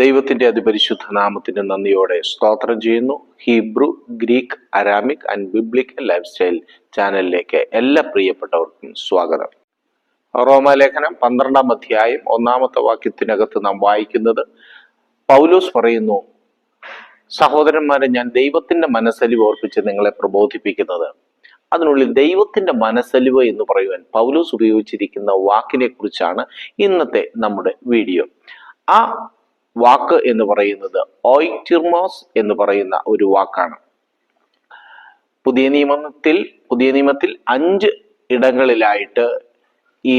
ദൈവത്തിന്റെ അതിപരിശുദ്ധ നാമത്തിന് നന്ദിയോടെ സ്തോത്രം ചെയ്യുന്നു. Hebrew Greek Aramaic and biblical lifestyle ചാനലിലേക്ക് എല്ലാ പ്രിയപ്പെട്ടവർക്കും സ്വാഗതം. റോമാലേഖനം പന്ത്രണ്ടാം അധ്യായം ഒന്നാമത്തെ വാക്യത്തിനകത്ത് നാം വായിക്കുന്നത് പൗലോസ് പറയുന്നു സഹോദരന്മാരെ ഞാൻ ദൈവത്തിന്റെ മനസ്സലിവ് ഓർപ്പിച്ച് നിങ്ങളെ പ്രബോധിപ്പിക്കുന്നത്. അതിനുള്ളിൽ ദൈവത്തിന്റെ മനസ്സലിവ് എന്ന് പറയുവാൻ പൗലോസ് ഉപയോഗിച്ചിരിക്കുന്ന വാക്കിനെ കുറിച്ചാണ് ഇന്നത്തെ നമ്മുടെ വീഡിയോ. ആ വാക്ക് എന്ന് പറയുന്നത് ഓയിറ്റിർമോസ് എന്ന് പറയുന്ന ഒരു വാക്കാണ്. പുതിയ നിയമത്തിൽ പുതിയ നിയമത്തിൽ അഞ്ച് ഇടങ്ങളിലായിട്ട് ഈ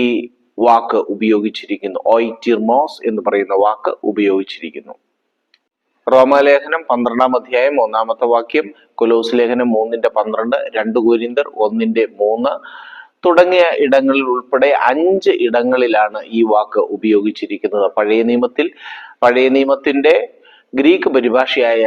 വാക്ക് ഉപയോഗിച്ചിരിക്കുന്നു. ഓയിറ്റിർമോസ് എന്ന് പറയുന്ന വാക്ക് ഉപയോഗിച്ചിരിക്കുന്നു. റോമാലേഖനം പന്ത്രണ്ടാം അധ്യായം ഒന്നാമത്തെ വാക്യം കൊലോസ് ലേഖനം മൂന്നിന്റെ പന്ത്രണ്ട് രണ്ട് കുരിന്തർ ഒന്നിന്റെ മൂന്ന് തുടങ്ങിയ ഇടങ്ങളിൽ ഉൾപ്പെടെ അഞ്ച് ഇടങ്ങളിലാണ് ഈ വാക്ക് ഉപയോഗിച്ചിരിക്കുന്നത്. പഴയ നിയമത്തിൽ പഴയ നിയമത്തിന്റെ ഗ്രീക്ക് പരിഭാഷയായ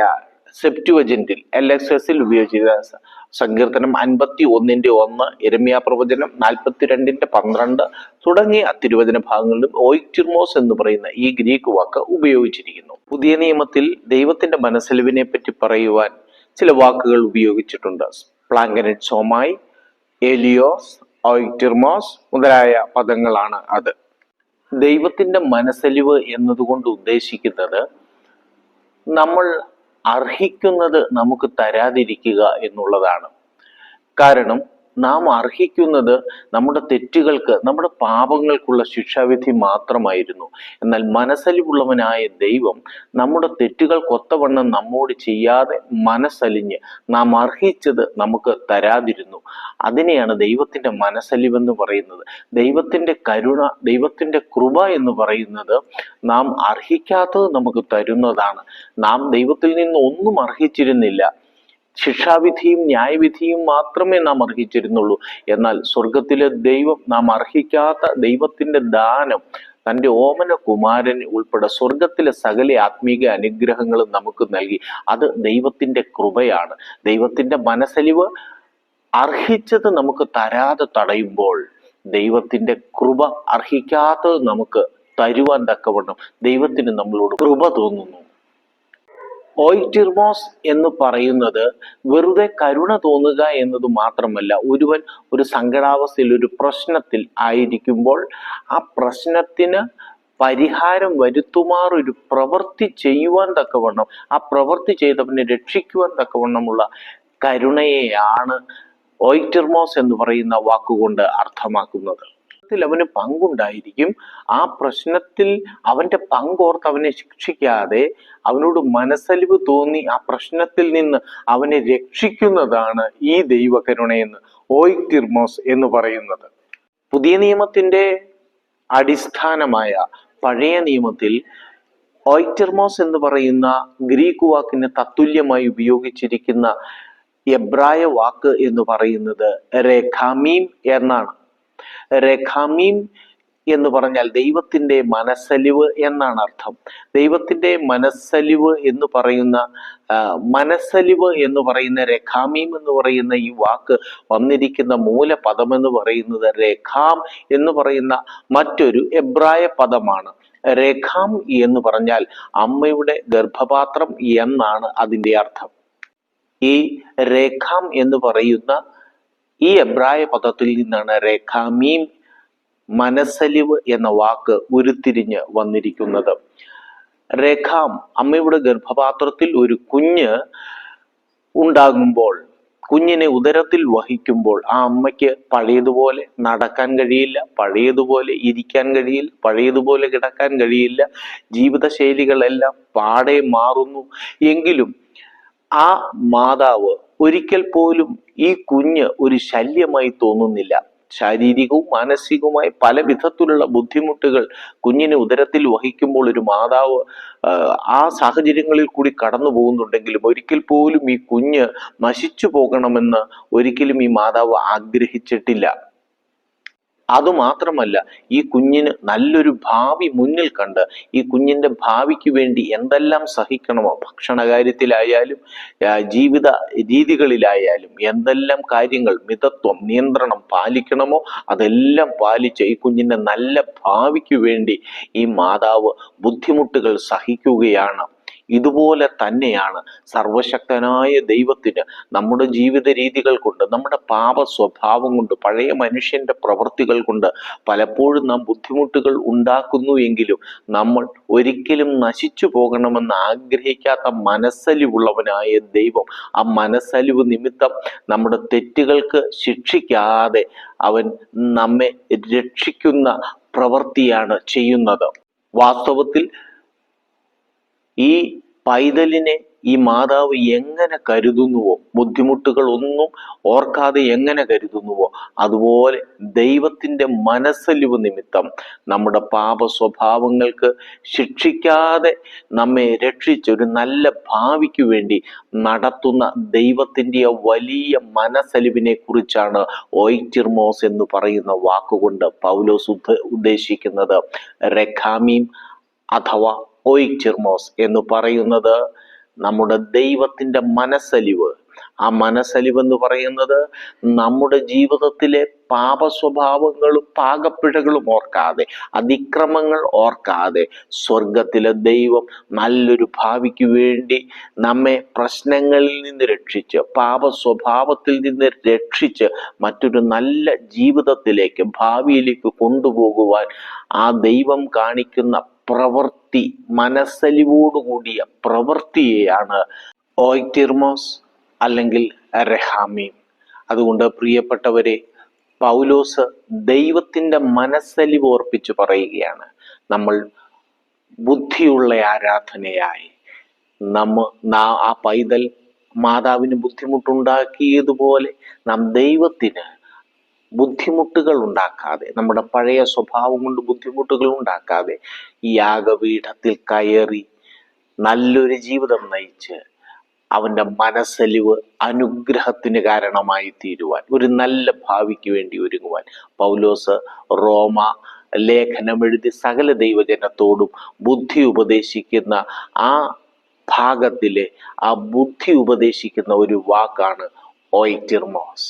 സെപ്റ്റുവജന്റിൽ എൽ എക്സ് എസിൽ ഉപയോഗിച്ചിരുന്ന സങ്കീർത്തനം അൻപത്തി ഒന്നിന്റെ ഒന്ന് എരമ്യ പ്രവചനം നാൽപ്പത്തിരണ്ടിന്റെ പന്ത്രണ്ട് തുടങ്ങിയ തിരുവചന ഭാഗങ്ങളിലും ഓയിക്ടിർമോസ് എന്ന് പറയുന്ന ഈ ഗ്രീക്ക് വാക്ക് ഉപയോഗിച്ചിരിക്കുന്നു. പുതിയ നിയമത്തിൽ ദൈവത്തിന്റെ മനസ്സലിവിനെ പറ്റി പറയുവാൻ ചില വാക്കുകൾ ഉപയോഗിച്ചിട്ടുണ്ട്. പ്ലാങ്കനറ്റ് സോമായി എലിയോസ് ഓയിക്ടിർമോസ് മുതലായ പദങ്ങളാണ് അത്. ദൈവത്തിന്റെ മനസ്സലിവ് എന്നതുകൊണ്ട് ഉദ്ദേശിക്കുന്നത് നമ്മൾ അർഹിക്കുന്നത് നമുക്ക് തരാതിരിക്കുക എന്നുള്ളതാണ്. കാരണം നാം അർഹിക്കുന്നത് നമ്മുടെ തെറ്റുകൾക്ക് നമ്മുടെ പാപങ്ങൾക്കുള്ള ശിക്ഷാവിധി മാത്രമായിരുന്നു. എന്നാൽ മനസ്സലിവുള്ളവനായ ദൈവം നമ്മുടെ തെറ്റുകൾ കൊത്തവണ്ണം നമ്മോട് ചെയ്യാതെ മനസ്സലിഞ്ഞ് നാം അർഹിച്ചത് നമുക്ക് തരാതിരുന്നു. അതിനെയാണ് ദൈവത്തിന്റെ മനസ്സലിവെന്ന് പറയുന്നത്. ദൈവത്തിന്റെ കരുണ ദൈവത്തിന്റെ കൃപ എന്ന് പറയുന്നത് നാം അർഹിക്കാത്തത് നമുക്ക് തരുന്നതാണ്. നാം ദൈവത്തിൽ നിന്ന് ഒന്നും അർഹിച്ചിരുന്നില്ല. ശിക്ഷാവിധിയും ന്യായവിധിയും മാത്രമേ നാം അർഹിച്ചിരുന്നുള്ളൂ. എന്നാൽ സ്വർഗത്തിലെ ദൈവം നാം അർഹിക്കാത്ത ദൈവത്തിന്റെ ദാനം തന്റെ ഓമന കുമാരൻ ഉൾപ്പെടെ സ്വർഗത്തിലെ സകല ആത്മീക അനുഗ്രഹങ്ങളും നമുക്ക് നൽകി. അത് ദൈവത്തിന്റെ കൃപയാണ്. ദൈവത്തിന്റെ മനസ്സലിവ് അർഹിച്ചത് നമുക്ക് തരാതെ തടയുമ്പോൾ ദൈവത്തിന്റെ കൃപ അർഹിക്കാത്തത് നമുക്ക് തരുവാൻ തക്കവണ്ണം ദൈവത്തിന് നമ്മളോട് കൃപ തോന്നുന്നു. ഓയിറ്റിർമോസ് എന്ന് പറയുന്നത് വെറുതെ കരുണ തോന്നുക എന്നത് മാത്രമല്ല ഒരുവൻ ഒരു സങ്കടാവസ്ഥയിൽ ഒരു പ്രശ്നത്തിൽ ആയിരിക്കുമ്പോൾ ആ പ്രശ്നത്തിന് പരിഹാരം വരുത്തുമാർ ഒരു പ്രവൃത്തി ചെയ്യുവാൻ തക്കവണ്ണം ആ പ്രവൃത്തി ചെയ്തവനെ രക്ഷിക്കുവാൻ തക്കവണ്ണമുള്ള കരുണയെയാണ് ഓയിറ്റിർമോസ് എന്ന് പറയുന്ന വാക്കുകൊണ്ട് അർത്ഥമാക്കുന്നത്. പ്രശ്നത്തിൽ അവന് പങ്കുണ്ടായിരിക്കും. ആ പ്രശ്നത്തിൽ അവന്റെ പങ്കോർത്ത് അവനെ ശിക്ഷിക്കാതെ അവനോട് മനസ്സലിവ് തോന്നി ആ പ്രശ്നത്തിൽ നിന്ന് അവനെ രക്ഷിക്കുന്നതാണ് ഈ ദൈവകരുണയെന്ന് തിർമോസ് എന്ന് പറയുന്നത്. പുതിയ നിയമത്തിന്റെ അടിസ്ഥാനമായ പഴയ നിയമത്തിൽ ഓയിറ്റർമോസ് എന്ന് പറയുന്ന ഗ്രീക്ക് വാക്കിന് തത്തുല്യമായി ഉപയോഗിച്ചിരിക്കുന്ന എബ്രായ വാക്ക് എന്ന് പറയുന്നത് രേഖാമീം എന്നാണ്. രേഖാമീം എന്ന് പറഞ്ഞാൽ ദൈവത്തിന്റെ മനസ്സലിവ് എന്നാണ് അർത്ഥം. ദൈവത്തിന്റെ മനസ്സലിവ് എന്ന് പറയുന്ന മനസ്സലിവ് എന്ന് പറയുന്ന രഖാമീം എന്ന് പറയുന്ന ഈ വാക്ക് വന്നിരിക്കുന്ന മൂലപദം എന്ന് പറയുന്നത് രഖാം എന്ന് പറയുന്ന മറ്റൊരു എബ്രായ പദമാണ്. രഖാം എന്ന് പറഞ്ഞാൽ അമ്മയുടെ ഗർഭപാത്രം എന്നാണ് അതിന്റെ അർത്ഥം. ഈ രേഖാം എന്ന് പറയുന്ന ഈ എബ്രായ പദത്തിൽ നിന്നാണ് രേഖാമീം മനസ്സലിവ് എന്ന വാക്ക് ഉരുത്തിരിഞ്ഞ് വന്നിരിക്കുന്നത്. രേഖാം അമ്മയുടെ ഗർഭപാത്രത്തിൽ ഒരു കുഞ്ഞ് ഉണ്ടാകുമ്പോൾ കുഞ്ഞിനെ ഉദരത്തിൽ വഹിക്കുമ്പോൾ ആ അമ്മയ്ക്ക് പഴയതുപോലെ നടക്കാൻ കഴിയില്ല പഴയതുപോലെ ഇരിക്കാൻ കഴിയില്ല പഴയതുപോലെ കിടക്കാൻ കഴിയില്ല ജീവിതശൈലികളെല്ലാം പാടെ മാറുന്നു. എങ്കിലും ആ മാതാവ് ഒരിക്കൽ പോലും ഈ കുഞ്ഞ് ഒരു ശല്യമായി തോന്നുന്നില്ല. ശാരീരികവും മാനസികവുമായ പല വിധത്തിലുള്ള ബുദ്ധിമുട്ടുകൾ കുഞ്ഞിനെ ഉദരത്തിൽ വഹിക്കുമ്പോൾ ഒരു മാതാവ് ആ, സാഹചര്യങ്ങളിൽ കൂടി കടന്നു പോകുന്നുണ്ടെങ്കിലും ഒരിക്കൽ പോലും ഈ കുഞ്ഞ് നശിച്ചു പോകണമെന്ന് ഒരിക്കലും ഈ മാതാവ് ആഗ്രഹിച്ചിട്ടില്ല. അതുമാത്രമല്ല ഈ കുഞ്ഞിന് നല്ലൊരു ഭാവി മുന്നിൽ കണ്ട് ഈ കുഞ്ഞിന്റെ ഭാവിക്ക് വേണ്ടി എന്തെല്ലാം സഹിക്കണമോ ഭക്ഷണ കാര്യത്തിലായാലും ജീവിത രീതികളിലായാലും എന്തെല്ലാം കാര്യങ്ങൾ മിതത്വം നിയന്ത്രണം പാലിക്കണമോ അതെല്ലാം പാലിച്ച് ഈ കുഞ്ഞിന്റെ നല്ല ഭാവിക്ക് വേണ്ടി ഈ മാതാവ് ബുദ്ധിമുട്ടുകൾ സഹിക്കുകയാണ്. ഇതുപോലെ തന്നെയാണ് സർവശക്തനായ ദൈവത്തിന് നമ്മുടെ ജീവിത രീതികൾ കൊണ്ട് നമ്മുടെ പാപ സ്വഭാവം കൊണ്ട് പഴയ മനുഷ്യന്റെ പ്രവൃത്തികൾ കൊണ്ട് പലപ്പോഴും നാം ബുദ്ധിമുട്ടുകൾ ഉണ്ടാക്കുന്നു എങ്കിലും നമ്മൾ ഒരിക്കലും നശിച്ചു പോകണമെന്ന് ആഗ്രഹിക്കാത്ത മനസ്സലിവുള്ളവനായ ദൈവം ആ മനസ്സലിവ് നിമിത്തം നമ്മുടെ തെറ്റുകൾക്ക് ശിക്ഷിക്കാതെ അവൻ നമ്മെ രക്ഷിക്കുന്ന പ്രവൃത്തിയാണ് ചെയ്യുന്നത്. വാസ്തവത്തിൽ ഈ പൈതലിനെ ഈ മാതാവ് എങ്ങനെ കരുതുന്നുവോ ബുദ്ധിമുട്ടുകൾ ഒന്നും ഓർക്കാതെ എങ്ങനെ കരുതുന്നുവോ അതുപോലെ ദൈവത്തിന്റെ മനസ്സലിവ് നിമിത്തം നമ്മുടെ പാപ സ്വഭാവങ്ങൾക്ക് ശിക്ഷിക്കാതെ നമ്മെ രക്ഷിച്ച് ഒരു നല്ല ഭാവിക്ക് വേണ്ടി നടത്തുന്ന ദൈവത്തിന്റെ വലിയ മനസ്സലിവിനെ കുറിച്ചാണ് ഓയിറ്റിർമോസ് എന്ന് പറയുന്ന വാക്കുകൊണ്ട് പൗലോസ് ഉദ്ദേശിക്കുന്നത്. രഖാമീം അഥവാ ഓയിറ്റിർമോസ് എന്ന് പറയുന്നത് നമ്മുടെ ദൈവത്തിന്റെ മനസ്സലിവ്. ആ മനസ്സലിവ് എന്ന് പറയുന്നത് നമ്മുടെ ജീവിതത്തിലെ പാപ സ്വഭാവങ്ങളും പാകപ്പിഴകളും ഓർക്കാതെ അതിക്രമങ്ങൾ ഓർക്കാതെ സ്വർഗത്തിലെ ദൈവം നല്ലൊരു ഭാവിക്ക് വേണ്ടി നമ്മെ പ്രശ്നങ്ങളിൽ നിന്ന് രക്ഷിച്ച് പാപ സ്വഭാവത്തിൽ നിന്ന് രക്ഷിച്ച് മറ്റൊരു നല്ല ജീവിതത്തിലേക്ക് ഭാവിയിലേക്ക് കൊണ്ടുപോകുവാൻ ആ ദൈവം കാണിക്കുന്ന പ്രവൃത്തി മനസ്സലിവോടുകൂടിയ പ്രവൃത്തിയെയാണ് ഓയ്റ്റിർമോസ് അല്ലെങ്കിൽ റെഹാമീൻ അതുകൊണ്ട് പ്രിയപ്പെട്ടവരെ പൗലോസ് ദൈവത്തിന്റെ മനസ്സലിവ് ഓർപ്പിച്ച് പറയുകയാണ് നമ്മൾ ബുദ്ധിയുള്ള ആരാധനയായി. നമ്മ ആ പൈതൽ മാതാവിന് ബുദ്ധിമുട്ടുണ്ടാക്കിയതുപോലെ നാം ദൈവത്തിന് ബുദ്ധിമുട്ടുകൾ ഉണ്ടാക്കാതെ നമ്മുടെ പഴയ സ്വഭാവം കൊണ്ട് ബുദ്ധിമുട്ടുകൾ ഉണ്ടാക്കാതെ ഈ യാഗപീഠത്തിൽ കയറി നല്ലൊരു ജീവിതം നയിച്ച് അവന്റെ മനസ്സലിവ് അനുഗ്രഹത്തിന് കാരണമായി തീരുവാൻ ഒരു നല്ല ഭാവിക്ക് വേണ്ടി ഒരുങ്ങുവാൻ പൗലോസ് റോമ ലേഖനം എഴുതി സകല ദൈവജനത്തോടും ബുദ്ധി ഉപദേശിക്കുന്ന ആ ഭാഗത്തിലെ ആ ബുദ്ധി ഉപദേശിക്കുന്ന ഒരു വാക്കാണ് ഓയിറ്റിർമോസ്.